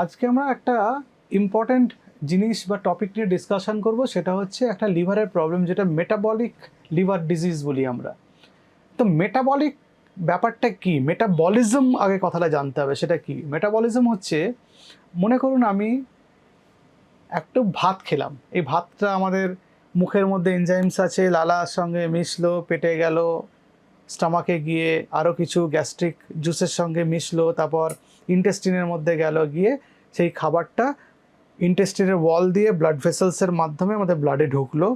আজকে আমরা একটা ইম্পর্ট্যান্ট জিনিস বা টপিক নিয়ে ডিসকাশন করব, সেটা হচ্ছে একটা লিভারের প্রবলেম যেটা মেটাবলিক লিভার ডিজিজ বলি আমরা। তো মেটাবলিক ব্যাপারটা কি? মেটাবলিজম আগে কথাটা জানতে হবে, সেটা কি? মেটাবলিজম হচ্ছে, মনে করুন আমি একটু ভাত খেলাম। এই ভাতটা আমাদের মুখের মধ্যে এনজাইমস আছে, লালার সঙ্গে মিশলো, পেটে গেল স্টামাকে গিয়ে আরও কিছু গ্যাস্ট্রিক জুসের সঙ্গে মিশলো, তারপর ইন্টেস্টিনের মধ্যে গেল, গিয়ে সেই খাবারটা ইন্টেস্টিনের ওয়াল দিয়ে ব্লাড ভেসেলসের মাধ্যমে আমাদের ব্লাডে ঢুকলো,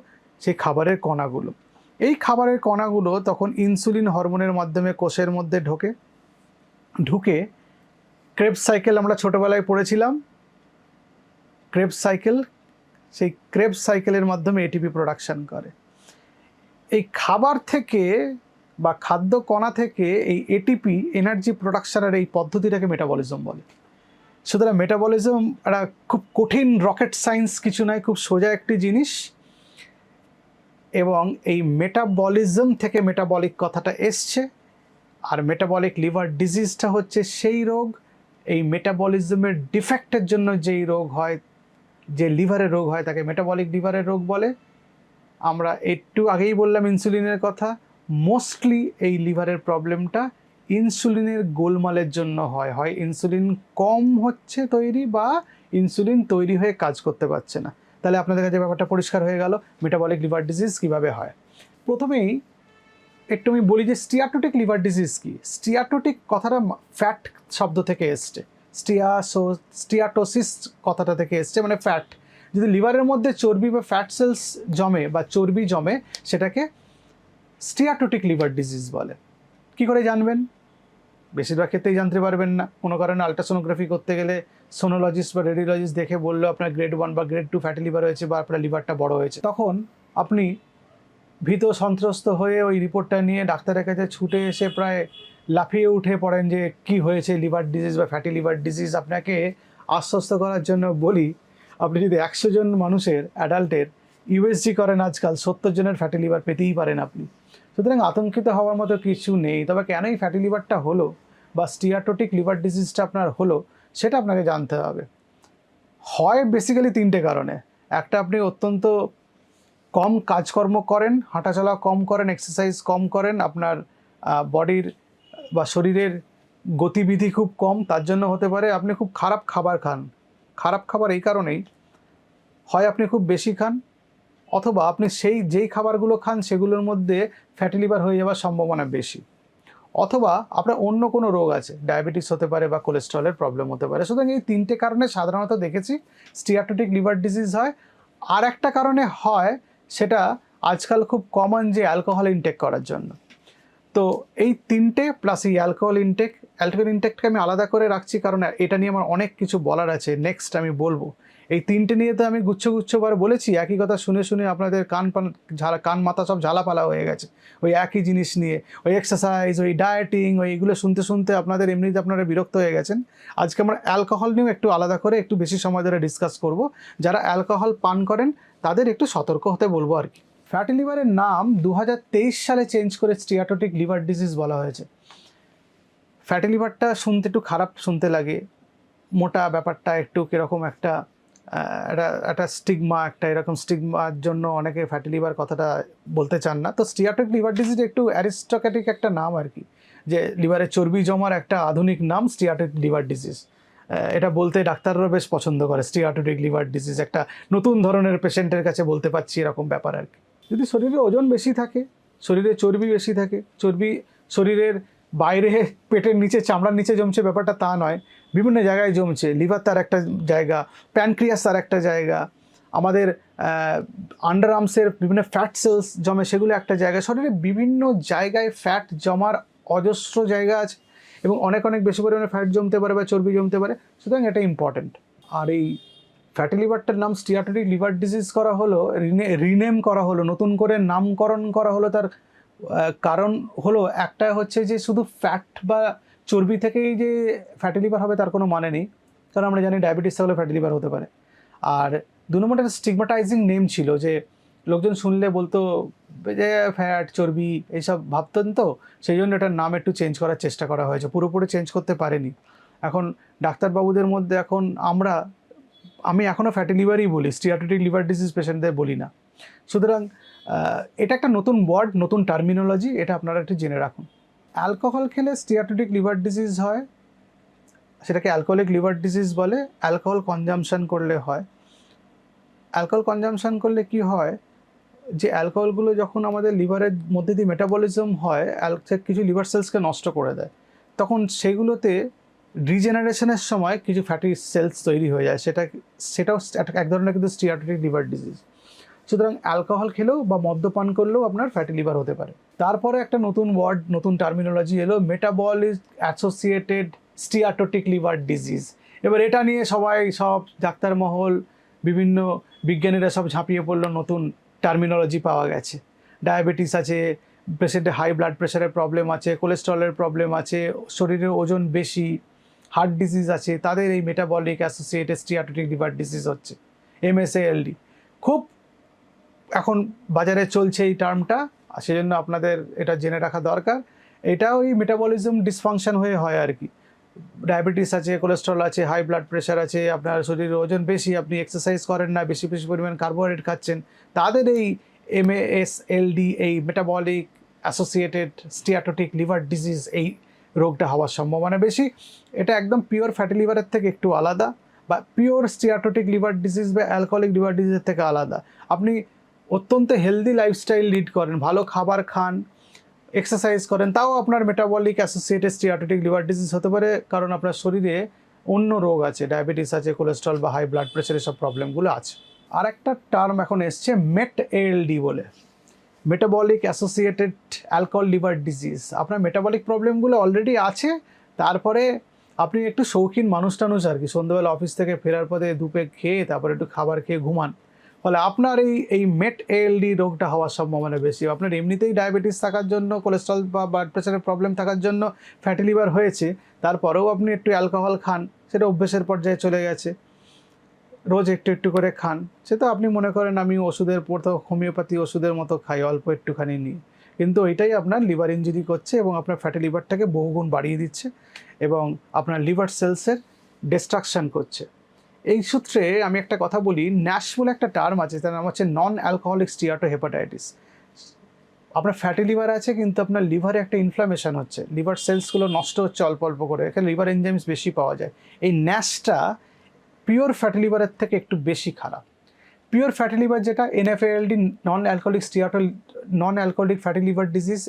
সেই খাবারের কণাগুলো। এই খাবারের কণাগুলো তখন ইনসুলিন হরমোনের মাধ্যমে কোষের মধ্যে ঢোকে। ঢুকে ক্রেবস সাইকেল আমরা ছোটোবেলায় পড়েছিলাম। ক্রেবস সাইকেল সেই ক্রেবস সাইকেলের মাধ্যমে এটিপি প্রোডাকশান করে। এই খাবার থেকে বা খাদ্য কণা থেকে এই এটিপি এনার্জি প্রোডাকশনের এই পদ্ধতিটাকে মেটাবলিজম বলে। সুতরাং মেটাবলিজম একটা খুব কঠিন রকেট সায়েন্স কিছু নয়, খুব সোজা একটি জিনিস। এবং এই মেটাবলিজম থেকে মেটাবলিক কথাটা এসছে। আর মেটাবলিক লিভার ডিজিজটা হচ্ছে সেই রোগ। এই মেটাবলিজমের ডিফেক্টের জন্য যেই রোগ হয়, যে লিভারের রোগ হয়, তাকে মেটাবলিক লিভারের রোগ বলে। আমরা একটু আগেই বললাম ইনসুলিনের কথা। মোস্টলি এই লিভারের প্রবলেমটা ইনসুলিনের গোলমালের জন্য হয়। হয় ইনসুলিন কম হচ্ছে তৈরি বা ইনসুলিন তৈরি হয়ে কাজ করতে পারছে না। তাহলে আপনাদের কাছে ব্যাপারটা পরিষ্কার হয়ে গেল মেটাবলিক লিভার ডিজিজ কীভাবে হয়? প্রথমেই একটু আমি বলি যে স্টিয়াটোটিক লিভার ডিজিজ কি? স্টিয়াটোটিক কথাটা ফ্যাট শব্দ থেকে এসছে। স্টিয়াসো স্টিয়াটোসিস কথাটা থেকে এসছে মানে ফ্যাট যদি লিভারের মধ্যে চর্বি বা ফ্যাট সেলস জমে বা চর্বি জমে, সেটাকে স্টিয়াটোটিক লিভার ডিজিজ বলে। কি করে জানবেন? বেশিরভাগ ক্ষেত্রেই জানতে পারবেন না। কোনো কারণে আলট্রাসোনোগ্রাফি করতে গেলে সোনোলজিস্ট বা রেডিওলজিস্ট দেখে বলল, আপনার গ্রেড ওয়ান বা গ্রেড টু ফ্যাটি লিভার হয়েছে বা আপনার লিভারটা বড় হয়েছে। তখন আপনি ভীত সন্ত্রস্ত হয়ে ওই রিপোর্টটা নিয়ে ডাক্তারের কাছে ছুটে এসে প্রায় লাফিয়ে উঠে পড়েন যে, কি হয়েছে লিভার ডিজিজ বা ফ্যাটি লিভার ডিজিজ আপনাকে আশ্বস্ত করার জন্য বলি, আপনি যদি একশো জন মানুষের অ্যাডাল্টের ইউএসজি করেন আজকাল, সত্তর জনের ফ্যাটি লিভার পেতেই পারেন আপনি। সুতরাং আতঙ্কিত হওয়ার মতো কিছু নেই। তবে কেন এই ফ্যাটি লিভারটা হলো বা স্টিয়াটোটিক লিভার ডিজিজটা আপনার হলো, সেটা আপনাকে জানতে হবে। হয় বেসিক্যালি তিনটে কারণে। একটা, আপনি অত্যন্ত কম কাজকর্ম করেন, হাঁটাচলা কম করেন এক্সারসাইজ কম করেন, আপনার বডির বা শরীরের গতিবিধি খুব কম, তার জন্য হতে পারে আপনি খুব খারাপ খাবার খান। খারাপ খাবার এই কারণেই হয় আপনি খুব বেশি খান অথবা আপনি সেই যেই খাবারগুলো খান সেগুলোর মধ্যে ফ্যাটি লিভার হয়ে যাওয়ার সম্ভাবনা বেশি। অথবা আপনার অন্য কোনো রোগ আছে ডায়াবেটিস হতে পারে বা কোলেস্ট্রলের প্রবলেম হতে পারে। সুতরাং এই তিনটে কারণে সাধারণত দেখেছি স্টিয়াটোটিক লিভার ডিজিজ হয়। আর একটা কারণে হয় সেটা আজকাল খুব কমন যে অ্যালকোহল ইনটেক করার জন্য। তো এই তিনটে প্লাস এই অ্যালকোহল ইনটেক অ্যালকোহল ইনটেককে আমি আলাদা করে রাখছি কারণ এটা নিয়ে আমার অনেক কিছু বলার আছে। নেক্সট আমি বলব। এই তিনটে নিয়ে তো আমি গুচ্ছ গুচ্ছবার বলেছি, একই কথা শুনে শুনে আপনাদের কান পান, ঝালা, কান মাথা সব ঝালাপালা হয়ে গেছে। ওই একই জিনিস নিয়ে, ওই এক্সারসাইজ ওই ডায়েটিং ওই এগুলো শুনতে শুনতে আপনাদের এমনিতে আপনারা বিরক্ত হয়ে গেছেন। আজকে আমরা অ্যালকোহল নিয়েও একটু আলাদা করে একটু বেশি সময় ধরে ডিসকাস করব। যারা অ্যালকোহল পান করেন, তাদের একটু সতর্ক হতে বলব আর কি। ফ্যাটি লিভারের নাম দু হাজার তেইশ সালে চেঞ্জ করে স্টিয়াটোটিক লিভার ডিজিজ বলা হয়েছে। ফ্যাটি লিভারটা শুনতে একটু খারাপ শুনতে লাগে। মোটা ব্যাপারটা একটু কীরকম একটা একটা একটা স্টিগমা একটা এরকম স্টিগমার জন্য অনেকে ফ্যাটি লিভার কথাটা বলতে চান না। তো স্টিয়াটোটিক লিভার ডিজিজ একটু অ্যারিস্টোক্রেটিক একটা নাম আর কি, যে লিভারে চর্বি জমার একটা আধুনিক নাম স্টিয়াটোটিক লিভার ডিজিজ এটা বলতে ডাক্তাররাও বেশ পছন্দ করে স্টিয়াটোটিক লিভার ডিজিজ একটা নতুন ধরনের পেশেন্টের কাছে বলতে পারছি এরকম ব্যাপার আর কি। যদি শরীরে ওজন বেশি থাকে, শরীরে চর্বি বেশি থাকে, চর্বি শরীরের বাইরে পেটের নিচে, চামড়ার নিচে জমছে ব্যাপারটা তা নয় বিভিন্ন জায়গায় জমছে। লিভার তার একটা জায়গা, প্যানক্রিয়াস তার একটা জায়গা, আমাদের আন্ডার আর্মসের বিভিন্ন ফ্যাট সেলস জমে সেগুলো একটা জায়গা। শরীরে বিভিন্ন জায়গায় ফ্যাট জমার অজস্র জায়গা আছে এবং অনেক অনেক বেশি পরিমাণে ফ্যাট জমতে পারে বা চর্বি জমতে পারে। সুতরাং এটা ইম্পর্ট্যান্ট আর এই ফ্যাটি লিভারটার নাম স্টিয়াটোটিক লিভার ডিজিজ করা হলো রিনেম করা হলো, নতুন করে নামকরণ করা হলো তার কারণ হলো একটা হচ্ছে যে শুধু ফ্যাট বা চর্বি থেকেই যে ফ্যাটি লিভার হবে তার কোনো মানে নেই। কারণ আমরা জানি ডায়াবেটিস থাকলে ফ্যাটি লিভার হতে পারে। আর দু নম্বরটা স্টিগমাটাইজিং নেম ছিল যে লোকজন শুনলে বলতো যে ফ্যাট চর্বি এইসব ভাবতেন তো? সেই জন্য এটার নাম একটু চেঞ্জ করার চেষ্টা করা হয়েছে। পুরোপুরি চেঞ্জ করতে পারেনি। এখন ডাক্তারবাবুদের মধ্যে এখন আমরা, আমি এখনও ফ্যাটি লিভারই বলি স্টিয়াটোটিক লিভার ডিজিজ পেশেন্টদের বলি না। সুতরাং এটা একটা নতুন ওয়ার্ড নতুন টার্মিনোলজি এটা আপনারা একটু জেনে রাখুন। অ্যালকোহল খেলে স্টিয়াটোটিক লিভার ডিজিজ হয়, সেটাকে অ্যালকোহলিক লিভার ডিজিজ বলে, অ্যালকোহল কনজামশন করলে হয়। অ্যালকোহল কনজামশন করলে কি হয়? যে অ্যালকোহলগুলো যখন আমাদের লিভারের মধ্যে দিয়ে মেটাবলিজম হয় কিছু লিভার সেলসকে নষ্ট করে দেয়। তখন সেগুলোতে রিজেনারেশনের সময় কিছু ফ্যাটি সেলস তৈরি হয়ে যায়, সেটা, সেটাও এক ধরনের কিন্তু স্টিয়াটোটিক লিভার ডিজিজ। সুতরাং অ্যালকোহল খেলেও বা মদ্যপান করলেও আপনার ফ্যাটি লিভার হতে পারে। তারপরে একটা নতুন ওয়ার্ড নতুন টার্মিনোলজি এলো metabolic associated steatotic liver disease এবার এটা নিয়ে সবাই, সব ডাক্তার মহল বিভিন্ন বিজ্ঞানীরা সব ঝাঁপিয়ে পড়ল, নতুন টার্মিনোলজি পাওয়া গেছে। ডায়াবেটিস আছে পেশেন্টের হাই ব্লাড প্রেশারের প্রবলেম আছে কোলেস্ট্রলের প্রবলেম আছে, শরীরের ওজন বেশি হার্ট ডিজিজ আছে, তাদের এই metabolic associated steatotic liver disease হচ্ছে এমএসএএলডি খুব এখন বাজারে চলছে এই টার্মটা সেজন্য আপনাদের এটা জেনে রাখা দরকার। এটা ওই মেটাবলিজম ডিসফাংশন হয়ে হয় আর কি। ডায়াবেটিস আছে কোলেস্ট্রল আছে হাই ব্লাড প্রেশার আছে, আপনার শরীরের ওজন বেশি, আপনি এক্সারসাইজ করেন না, বেশি বেশি পরিমাণ কার্বোহাইড্রেট খাচ্ছেন, তাদের এই এমএএসএলডি এই metabolic associated steatotic liver disease এই রোগটা হওয়ার সম্ভাবনা বেশি। এটা একদম পিওর ফ্যাটি লিভারের থেকে একটু আলাদা, বা পিওর স্টিয়াটোটিক লিভার ডিজিজ বা অ্যালকোহলিক লিভার ডিজিজের থেকে আলাদা। আপনি অত্যন্ত হেলদি লাইফস্টাইল লিড করেন, ভালো খাবার খান এক্সারসাইজ করেন, তাও আপনার metabolic associated steatotic liver disease হতে পারে, কারণ আপনার শরীরে অন্য রোগ আছে ডায়াবেটিস আছে কোলেস্ট্রল বা হাই ব্লাড প্রেশার এসব প্রবলেমগুলো আছে। আর একটা টার্ম এখন এসছে মেট এএলডি বলে। Metabolic associated alcohol liver disease আপনার মেটাবলিক প্রবলেমগুলো অলরেডি আছে, তারপরে আপনি একটু শৌখিন মানুষ টানুষ আর কি, সন্ধ্যাবেলা অফিস থেকে ফেরার পথে দুপে খেয়ে তারপরে একটু খাবার খেয়ে ঘুমান। ফলে আপনার এই এই মেট এএলডি রোগটা হওয়ার সম্ভাবনা বেশি। আপনার এমনিতেই ডায়াবেটিস থাকার জন্য কোলেস্ট্রল বা ব্লাড প্রেশারের প্রবলেম থাকার জন্য ফ্যাটি লিভার হয়েছে, তারপরেও আপনি একটু অ্যালকোহল খান, সেটা অভ্যেসের পর্যায়ে চলে গেছে। রোজ একটু একটু করে খান, সে তো আপনি মনে করেন আমি ওষুধের মতো হোমিওপ্যাথি ওষুধের মতো খাই, অল্প একটুখানি নিই। কিন্তু এটাই আপনার লিভার ইঞ্জুরি করছে এবং আপনার ফ্যাটি লিভারটাকে বহুগুণ বাড়িয়ে দিচ্ছে এবং আপনার লিভার সেলসের ডিস্ট্রাকশন করছে। এই সূত্রে আমি একটা কথা বলি ন্যাশ বলে একটা টার্ম আছে তার নাম হচ্ছে নন অ্যালকোহলিক স্টিয়াটো হেপাটাইটিস আপনার ফ্যাটি লিভার আছে, কিন্তু আপনার লিভারে একটা ইনফ্লামেশন হচ্ছে। লিভার সেলসগুলো নষ্ট হচ্ছে অল্প অল্প করে, এখানে লিভার এনজাইমস বেশি পাওয়া যায়। এই ন্যাশটা পিওর ফ্যাটি লিভারের থেকে একটু বেশি খারাপ। পিওর ফ্যাটি লিভার যেটা NFLD non alcoholic steato non alcoholic fatty liver disease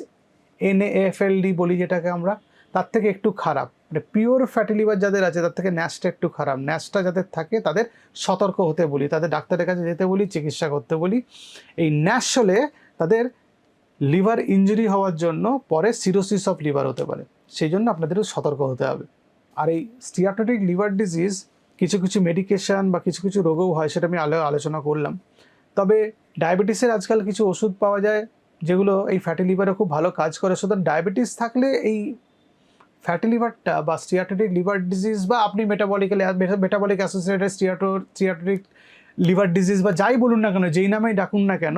NAFLD বলি যেটাকে আমরা, তার থেকে একটু খারাপ। মানে পিওর ফ্যাটি লিভার যাদের আছে, তার থেকে ন্যাশটা একটু খারাপ। ন্যাশটা যাদের থাকে, তাদের সতর্ক হতে বলি, তাদের ডাক্তারের কাছে যেতে বলি, চিকিৎসা করতে বলি। এই ন্যাশ হলে তাদের লিভার ইঞ্জুরি হওয়ার জন্য পরে সিরোসিস অফ লিভার হতে পারে। সেই জন্য আপনাদেরও সতর্ক হতে হবে। আর এই স্টিয়াটোটিক লিভার ডিজিজ কিছু কিছু মেডিকেশান বা কিছু কিছু রোগও হয়, সেটা আমি আলো আলোচনা করলাম। তবে ডায়াবেটিসের আজকাল কিছু ওষুধ পাওয়া যায়, যেগুলো এই ফ্যাটি লিভারে খুব ভালো কাজ করে। সুতরাং ডায়াবেটিস থাকলে এই ফ্যাটি লিভারটা বা স্টিয়াটোটিক লিভার ডিজিজ বা আপনি metabolically metabolic associated steato steatotic liver disease বা যাই বলুন না কেন, যেই নামেই ডাকুন না কেন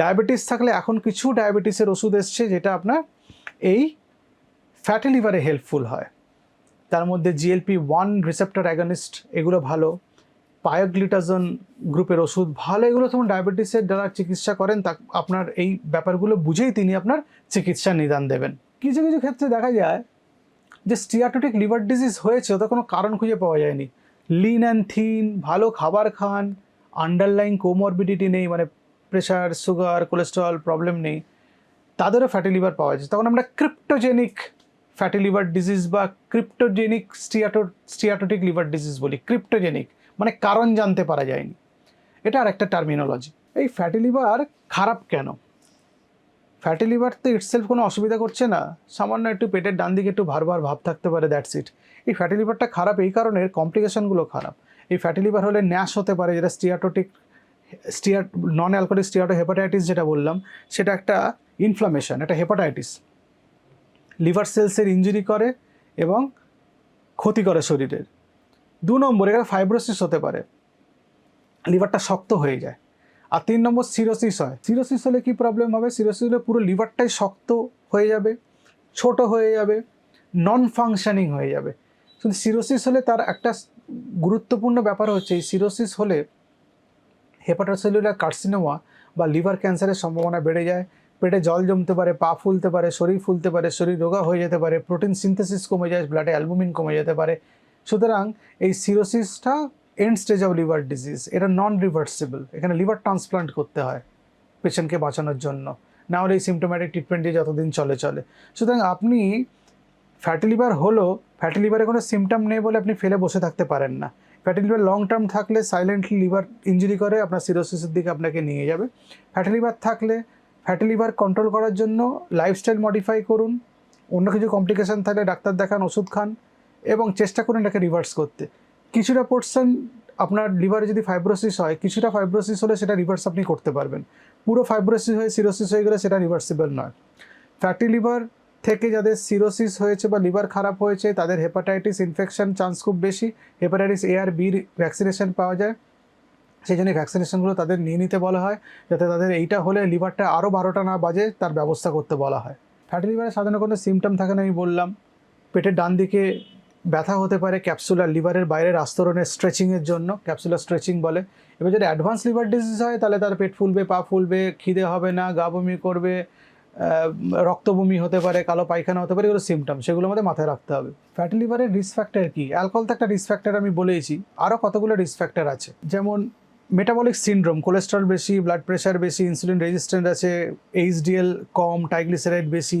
ডায়াবেটিস থাকলে এখন কিছু ডায়াবেটিসের ওষুধ এসছে যেটা আপনার এই ফ্যাটি লিভারে হেল্পফুল হয়। তার মধ্যে জিএলপি ওয়ান রিসেপ্টার অ্যাগনিস্ট এগুলো ভালো। পায়োগ্লিটাজন গ্রুপের ওষুধ ভালো। এগুলো তখন ডায়াবেটিসের যারা চিকিৎসা করেন, তা আপনার এই ব্যাপারগুলো বুঝেই তিনি আপনার চিকিৎসা নিদান দেবেন। কিছু কিছু ক্ষেত্রে দেখা যায় যে স্টিয়াটোটিক লিভার ডিজিজ হয়েছে ওটা কোনো কারণ খুঁজে পাওয়া যায়নি। লিন অ্যান্ড থিন ভালো খাবার খান আন্ডারলাইন কোমরবিডিটি নেই মানে প্রেশার সুগার কোলেস্ট্রল প্রবলেম নেই, তাদেরও ফ্যাটি লিভার পাওয়া যায় তখন আমরা ক্রিপ্টোজেনিক ফ্যাটি লিভার ডিজিজ বা cryptogenic steato steatotic liver disease বলি ক্রিপ্টোজেনিক মানে কারণ জানতে পারা যায়নি। এটা আর একটা টার্মিনোলজি এই ফ্যাটি লিভার খারাপ কেন? ফ্যাটি লিভার তো ইটসেলফ কোনো অসুবিধা করছে না। সামান্য একটু পেটের ডান দিকে একটু ভারবার ভাব থাকতে পারে দ্যাটস ইট এই ফ্যাটি লিভারটা খারাপ, এই কারণে কমপ্লিকেশনগুলো খারাপ। এই ফ্যাটি লিভার হলে ন্যাশ হতে পারে, যেটা steatotic steer non alcoholic steatohepatitis যেটা বললাম, সেটা একটা ইনফ্লামেশন একটা হেপাটাইটিস লিভার সেলসের ইঞ্জুরি করে এবং ক্ষতি করে শরীরের। দু নম্বর, এখানে ফাইব্রোসিস হতে পারে। লিভারটা শক্ত হয়ে যায়। আর তিন নম্বর সিরোসিস হয়। সিরোসিস হলে কি প্রবলেম হবে? সিরোসিস হলে পুরো লিভারটাই শক্ত হয়ে যাবে, ছোট হয়ে যাবে নন ফাংশনিং হয়ে যাবে। শুধু সিরোসিস হলে তার একটা গুরুত্বপূর্ণ ব্যাপার হচ্ছে, এই সিরোসিস হলে হেপাটোসেলুলার কার্সিনোমা বা লিভার ক্যান্সারের সম্ভাবনা বেড়ে যায়। পেটে জল জমতে পারে, পা ফুলতে পারে, শরীর ফুলতে পারে, শরীর রোগা হয়ে যেতে পারে প্রোটিন সিনথেসিস কমে যায় ব্লাডে অ্যালবুমিন কমে যেতে পারে। সুতরাং এই সিরোসিসটা end stage of liver disease এটা নন রিভার্সিবল এখানে লিভার ট্রান্সপ্লান্ট করতে হয় পেশেন্টকে বাঁচানোর জন্য। না হলে এই সিমটোম্যাটিক ট্রিটমেন্ট দিয়ে যতদিন চলে চলে। সুতরাং আপনি ফ্যাটি লিভার হলো ফ্যাটি লিভারে কোনো সিমটম নেই বলে আপনি ফেলে বসে থাকতে পারেন না। ফ্যাটি লিভার লং টার্ম থাকলে সাইলেন্টলি লিভার ইঞ্জুরি করে, আপনার সিরোসিসের দিকে আপনাকে নিয়ে যাবে। ফ্যাটি লিভার থাকলে ফ্যাটি লিভার কন্ট্রোল করার জন্য লাইফস্টাইল মডিফাই করুন। অন্য কিছু কমপ্লিকেশান থাকলে ডাক্তার দেখান, ওষুধ খান এবং চেষ্টা করুন এটাকে রিভার্স করতে। কিছুটা পোর্শন আপনার লিভারে যদি ফাইব্রোসিস হয়, কিছুটা ফাইব্রোসিস হলে সেটা রিভার্স আপনি করতে পারবেন। পুরো ফাইব্রোসিস হয়ে সিরোসিস হয়ে গেলে সেটা রিভার্সিবল নয়। ফ্যাটি লিভার থেকে যাদের সিরোসিস হয়েছে বা লিভার খারাপ হয়েছে, তাদের হেপাটাইটিস ইনফেকশন চান্স খুব বেশি। হেপাটাইটিস এ আর বির ভ্যাকসিনেশন পাওয়া যায়। সেই জন্য ভ্যাকসিনেশনগুলো তাদের নিয়ে নিতে বলা হয়, যাতে তাদের এইটা হলে লিভারটা আরও বারোটা না বাজে, তার ব্যবস্থা করতে বলা হয়। ফ্যাটি লিভারে সাধারণত কোনো সিমটম থাকে না, আমি বললাম। পেটের ডান দিকে ব্যথা হতে পারে ক্যাপসুলার লিভারের বাইরের আস্তরণের স্ট্রেচিংয়ের জন্য ক্যাপসুলার স্ট্রেচিং বলে। এবার যদি অ্যাডভান্স লিভার ডিজিজ হয়, তাহলে তার পেট ফুলবে, পা ফুলবে, খিদে হবে না, গা বমি করবে রক্তবমি হতে পারে, কালো পায়খানা হতে পারে, এগুলো সিমটম সেগুলো আমাদের মাথায় রাখতে হবে। ফ্যাটি লিভারের রিস্ক ফ্যাক্টর কী? অ্যালকোহল তো একটা রিস্ক ফ্যাক্টর আমি বলেইছি আরও কতগুলো রিস্ক ফ্যাক্টর আছে? যেমন মেটাবলিক সিন্ড্রোম কোলেস্ট্রল বেশি ব্লাড প্রেশার বেশি ইনসুলিন রেজিস্ট্যান্ট আছে এইচডিএল কম টাইগ্লিসারাইড বেশি,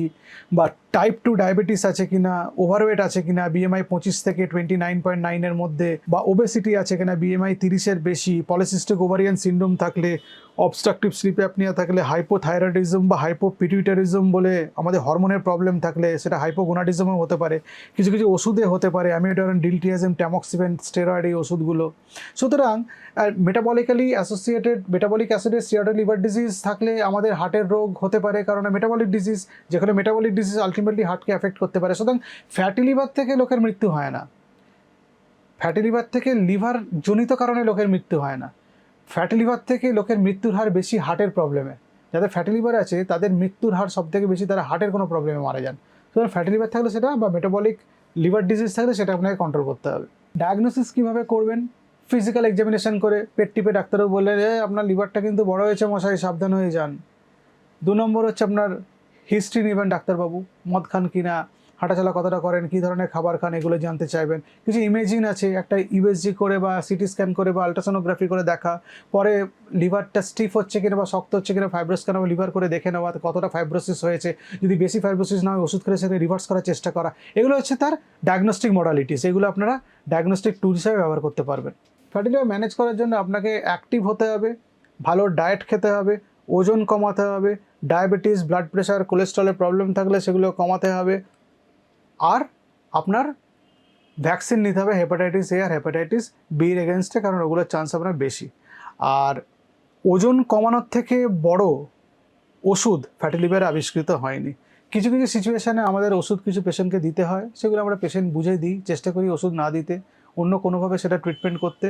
বা টাইপ টু ডায়াবেটিস আছে কিনা ওভারওয়েট আছে কিনা বিএমআই পঁচিশ থেকে টোয়েন্টি নাইন পয়েন্ট নাইনের মধ্যে, বা ওবেসিটি আছে কিনা বিএমআই তিরিশের বেশি পলিসিস্টিক ওভারিয়ান সিন্ড্রোম থাকলে অবস্ট্রাকটিভ স্লিপ অ্যাপনিয়া থাকলে হাইপোথাইরয়েডিজম বা হাইপোপিটুইটারিজম বলে আমাদের হরমোনের প্রবলেম থাকলে সেটা হাইপোগোনাডিজমও হতে পারে। কিছু কিছু ওষুধে হতে পারে অ্যামিডরন ডিলটিয়াজম ট্যামক্সিভেন স্টেরয়েড এই ওষুধগুলো। সুতরাং মেটাবলিক্যালি অ্যাসোসিয়েটেড মেটাবলিক অ্যাসিডের সিয়াডো লিভার ডিজিজ থাকলে আমাদের হার্টের রোগ হতে পারে কারণ মেটাবলিক ডিজিজ যেখানে মেটাবলিক ডিজিজ আলটিমেটলি হার্টকে অ্যাফেক্ট করতে পারে। সুতরাং ফ্যাটি লিভার থেকে লোকের মৃত্যু হয় না। ফ্যাটি লিভার থেকে লিভার জনিত কারণে লোকের মৃত্যু হয় না। ফ্যাটি লিভার থেকে লোকের মৃত্যুর হার বেশি হার্টের প্রবলেমে যাদের ফ্যাটি লিভার আছে তাদের মৃত্যুর হার সব থেকে বেশি তারা হার্টের কোনো প্রবলেমে মারা যান। সুতরাং ফ্যাটি লিভার থাকলে সেটা বা মেটাবলিক লিভার ডিজিজ থাকলে সেটা আপনাকে কন্ট্রোল করতে হবে। ডায়াগনোসিস কীভাবে করবেন? ফিজিক্যাল এক্সামিনেশন করে পেট টিপে ডাক্তারও বললেন "এ, আপনার লিভারটা কিন্তু বড় হয়েছে মশাই সাবধান হয়ে যান। দু নম্বর হচ্ছে আপনার হিস্ট্রি নেবেন ডাক্তারবাবু মদ খান কিনা হাঁটাচলা কতটা করেন, কী ধরনের খাবার খান, এগুলো জানতে চাইবেন। কিছু ইমেজিন আছে, একটা ইউএসজি করে বা সিটি স্ক্যান করে বা আলট্রাসোনোগ্রাফি করে দেখা। পরে লিভারটা স্টিফ হচ্ছে কিনা বা শক্ত হচ্ছে কিনা ফাইব্রোস কেন লিভার করে দেখে নেওয়া, কতটা ফাইব্রোসিস হয়েছে। যদি বেশি ফাইব্রোসিস না হয়, ওষুধ করে সেটা রিভার্স করার চেষ্টা করা। এগুলো হচ্ছে তার ডায়াগনস্টিক মডালিটিস এগুলো আপনারা ডায়াগনস্টিক টুল হিসাবে ব্যবহার করতে পারবেন। ফ্যাটি ম্যানেজ করার জন্য আপনাকে অ্যাক্টিভ হতে হবে, ভালো ডায়েট খেতে হবে, ওজন কমাতে হবে ডায়াবেটিস ব্লাড প্রেশার কোলেস্ট্রলের প্রবলেম থাকলে সেগুলো কমাতে হবে আর আপনার ভ্যাকসিন নিতে হবে হেপাটাইটিস এ আর হেপাটাইটিস বির এগেনস্টে কারণ ওগুলোর চান্স আপনার বেশি। আর ওজন কমানোর থেকে বড় ওষুধ ফ্যাটি লিভারে আবিষ্কৃত হয়নি। কিছু কিছু সিচুয়েশানে আমাদের ওষুধ কিছু পেশেন্টকে দিতে হয়, সেগুলো আমরা পেশেন্ট বুঝে দিই, চেষ্টা করি ওষুধ না দিতে, অন্য কোনোভাবে সেটা ট্রিটমেন্ট করতে।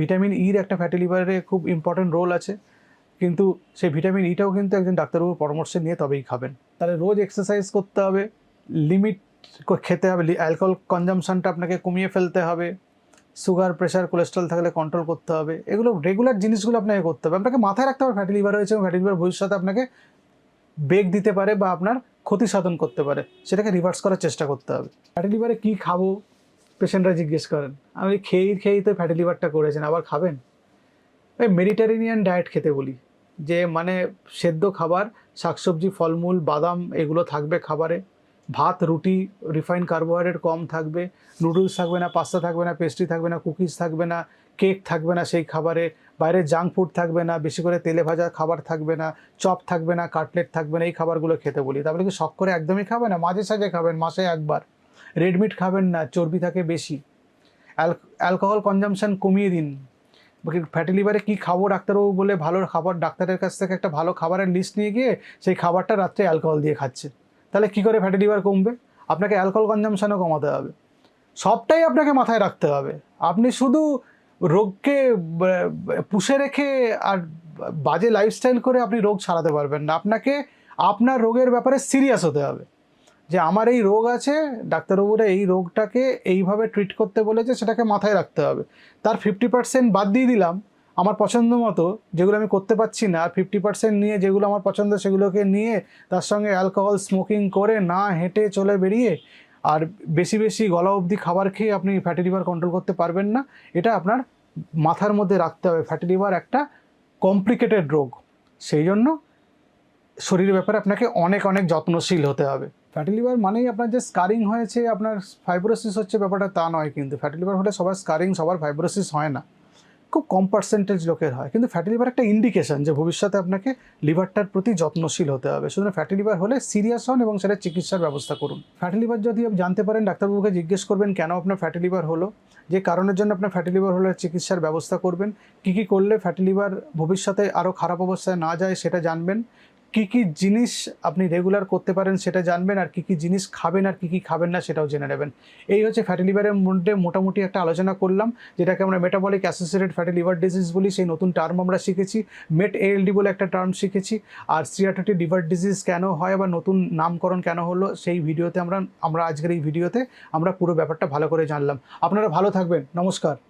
ভিটামিন ইর একটা ফ্যাটি লিভারে খুব ইম্পর্টেন্ট রোল আছে, কিন্তু সেই ভিটামিন ইটাও কিন্তু একজন ডাক্তারবাবুর পরামর্শ নিয়ে তবেই খাবেন। তাহলে রোজ এক্সারসাইজ করতে হবে লিমিট খেতে হবে অ্যালকোহল কনজামশনটা আপনাকে কমিয়ে ফেলতে হবে সুগার প্রেশার কোলেস্ট্রল থাকলে কন্ট্রোল করতে হবে, এগুলো রেগুলার জিনিসগুলো আপনাকে করতে হবে। আপনাকে মাথায় রাখতে হবে ফ্যাটি লিভার হয়েছে এবং ফ্যাটি লিভার ভবিষ্যতে আপনাকে বেগ দিতে পারে বা আপনার ক্ষতি সাধন করতে পারে, সেটাকে রিভার্স করার চেষ্টা করতে হবে। ফ্যাটি লিভারে কী খাব? পেশেন্টরা জিজ্ঞেস করেন, আমি খেয়েই খেয়েই তো ফ্যাটি লিভারটা করেছেন, আবার খাবেন? ওই মেডিটেরেনিয়ান ডায়েট খেতে বলি, যে মানে সেদ্ধ খাবার, শাকসবজি, ফলমূল, বাদাম, এগুলো থাকবে খাবারে। ভাত, রুটি রিফাইন কার্বোহাইড্রেট কম থাকবে নুডলস থাকবে না পাস্তা থাকবে না পেস্ট্রি থাকবে না কুকিজ থাকবে না কেক থাকবে না সেই খাবারে, বাইরে জাঙ্ক ফুড থাকবে না, বেশি করে তেলে ভাজা খাবার থাকবে না, চপ থাকবে না কাটলেট থাকবে না, এই খাবারগুলো খেতে বলি। তাহলে কি শখ করে একদমই খাবে না? মাঝে সাঝে খাবেন, মাসে একবার। রেডমিট খাবেন না, চর্বি থাকে বেশি। অ্যালকোহল কনজামশন কমিয়ে দিন। ফ্যাটি লিভারে কী খাব ডাক্তারবাবু বলে ভালো খাবার, ডাক্তারের কাছ থেকে একটা ভালো খাবারের লিস্ট নিয়ে গিয়ে সেই খাবারটা রাত্রে অ্যালকোহল দিয়ে খাচ্ছে। তাহলে কী করে ফ্যাটি লিভার কমবে? আপনাকে অ্যালকোহল কনজামশানও কমাতে হবে। সবটাই আপনাকে মাথায় রাখতে হবে। আপনি শুধু রোগকে পুষে রেখে আর বাজে লাইফস্টাইল করে আপনি রোগ ছাড়াতে পারবেন না। আপনাকে আপনার রোগের ব্যাপারে সিরিয়াস হতে হবে। যে আমার এই রোগ আছে, ডাক্তারবাবুরা এই রোগটাকে এইভাবে ট্রিট করতে বলেছে, সেটাকে মাথায় রাখতে হবে। তার ফিফটি পার্সেন্ট বাদ দিয়ে দিলাম। আমার পছন্দ মতো যেগুলো আমি করতে পারছি না, আর ফিফটি পার্সেন্ট নিয়ে যেগুলো আমার পছন্দ সেগুলোকে নিয়ে তার সঙ্গে অ্যালকোহল স্মোকিং করে না হেঁটে চলে বেরিয়ে আর বেশি বেশি গলা অবধি খাবার খেয়ে আপনি ফ্যাটি লিভার কন্ট্রোল করতে পারবেন না, এটা আপনার মাথার মধ্যে রাখতে হবে। ফ্যাটি লিভার একটা কমপ্লিকেটেড রোগ, সেই জন্য শরীরের ব্যাপারে আপনাকে অনেক অনেক যত্নশীল হতে হবে। ফ্যাটি লিভার মানেই আপনার যে স্কারিং হয়েছে, আপনার ফাইব্রোসিস হচ্ছে ব্যাপারটা তা নয় কিন্তু। ফ্যাটি লিভার হলে সবার স্কারিং সবার ফাইব্রোসিস হয় না। খুব কম পার্সেন্টেজ লোকের হয়। কিন্তু ফ্যাটি লিভার একটা ইন্ডিকেশন যে ভবিষ্যতে আপনাকে লিভারটার প্রতি যত্নশীল হতে হবে। সুতরাং ফ্যাটি লিভার হলে সিরিয়াস হন এবং সেটা চিকিৎসার ব্যবস্থা করুন। ফ্যাটি লিভার যদি জানতে পারেন, ডাক্তারবাবুকে জিজ্ঞেস করবেন, কেন আপনার ফ্যাটি লিভার হলো? যে কারণের জন্য আপনার ফ্যাটি লিভার হলে চিকিৎসার ব্যবস্থা করবেন। কী কী করলে ফ্যাটি লিভার ভবিষ্যতে আরও খারাপ অবস্থায় না যায় সেটা জানবেন। কী কী জিনিস আপনি রেগুলার করতে পারেন সেটা জানবেন আর কী কী জিনিস খাবেন আর কী কী খাবেন না সেটাও জেনে নেবেন। এই হচ্ছে ফ্যাটি লিভারের মধ্যে মোটামুটি একটা আলোচনা করলাম, যেটাকে আমরা metabolic associated fatty liver disease বলি, সেই নতুন টার্ম আমরা শিখেছি। মেট এএলডি বলে একটা টার্ম শিখেছি, আর সিয়াটোটি লিভার ডিজিজ কেন হয় বা নতুন নামকরণ কেন হলো, সেই ভিডিওতে আমরা আমরা আজকের এই ভিডিওতে আমরা পুরো ব্যাপারটা ভালো করে জানলাম। আপনারা ভালো থাকবেন, নমস্কার।